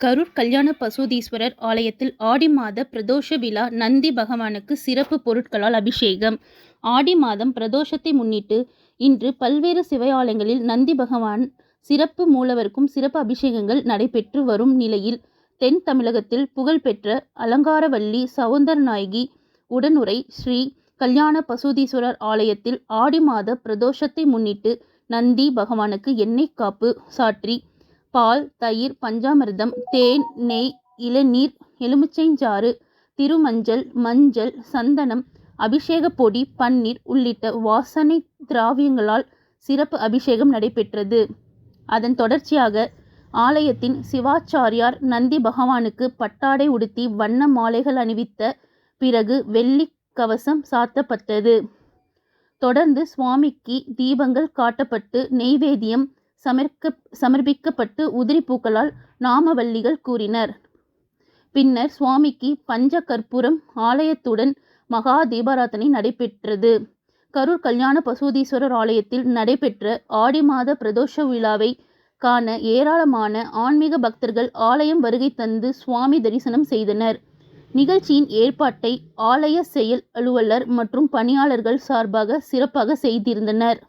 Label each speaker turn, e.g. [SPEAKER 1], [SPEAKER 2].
[SPEAKER 1] கரூர் கல்யாண பசுதீஸ்வரர் ஆலயத்தில் ஆடி மாத பிரதோஷ விழா நந்தி பகவானுக்கு சிறப்பு பொருட்களால் அபிஷேகம். ஆடி மாதம் பிரதோஷத்தை முன்னிட்டு இன்று பல்வேறு சிவாலயங்களில் நந்தி பகவான் சிறப்பு மூலவருக்கும் சிறப்பு அபிஷேகங்கள் நடைபெற்று வரும் நிலையில் தென் தமிழகத்தில் புகழ்பெற்ற அலங்காரவல்லி சவுந்தரநாயகி உடனுரை ஸ்ரீ கல்யாண பசுதீஸ்வரர் ஆலயத்தில் ஆடி மாத பிரதோஷத்தை முன்னிட்டு நந்தி பகவானுக்கு எண்ணெய் காப்பு சாற்றி பால் தயிர் பஞ்சாமிர்தம் தேன் நெய் இளநீர் எலுமிச்சைஞ்சாறு திருமஞ்சள் மஞ்சள் சந்தனம் அபிஷேக பொடி பன்னீர் உள்ளிட்ட வாசனை திராவியங்களால் சிறப்பு அபிஷேகம் நடைபெற்றது. அதன் தொடர்ச்சியாக ஆலயத்தின் சிவாச்சாரியார் நந்தி பகவானுக்கு பட்டாடை உடுத்தி வண்ண மாலைகள் அணிவித்த பிறகு வெள்ளி கவசம் சாத்தப்பட்டது. தொடர்ந்து சுவாமிக்கு தீபங்கள் காட்டப்பட்டு நெய்வேதியம் சமர்க்க சமர்ப்பிக்கப்பட்டு உதிரி பூக்களால் நாமவல்லிகள் கூறினர். பின்னர் சுவாமிக்கு பஞ்ச கற்பூரம் ஆலயத்துடன் மகா தீபாராதனை நடைபெற்றது. கரூர் கல்யாண பசுதீஸ்வரர் ஆலயத்தில் நடைபெற்ற ஆடி மாத பிரதோஷ விழாவை காண ஏராளமான ஆன்மீக பக்தர்கள் ஆலயம் வருகை தந்து சுவாமி தரிசனம் செய்தனர். நிகழ்ச்சியின் ஏற்பாட்டை ஆலய செயல் அலுவலர் மற்றும் பணியாளர்கள் சார்பாக சிறப்பாக செய்திருந்தனர்.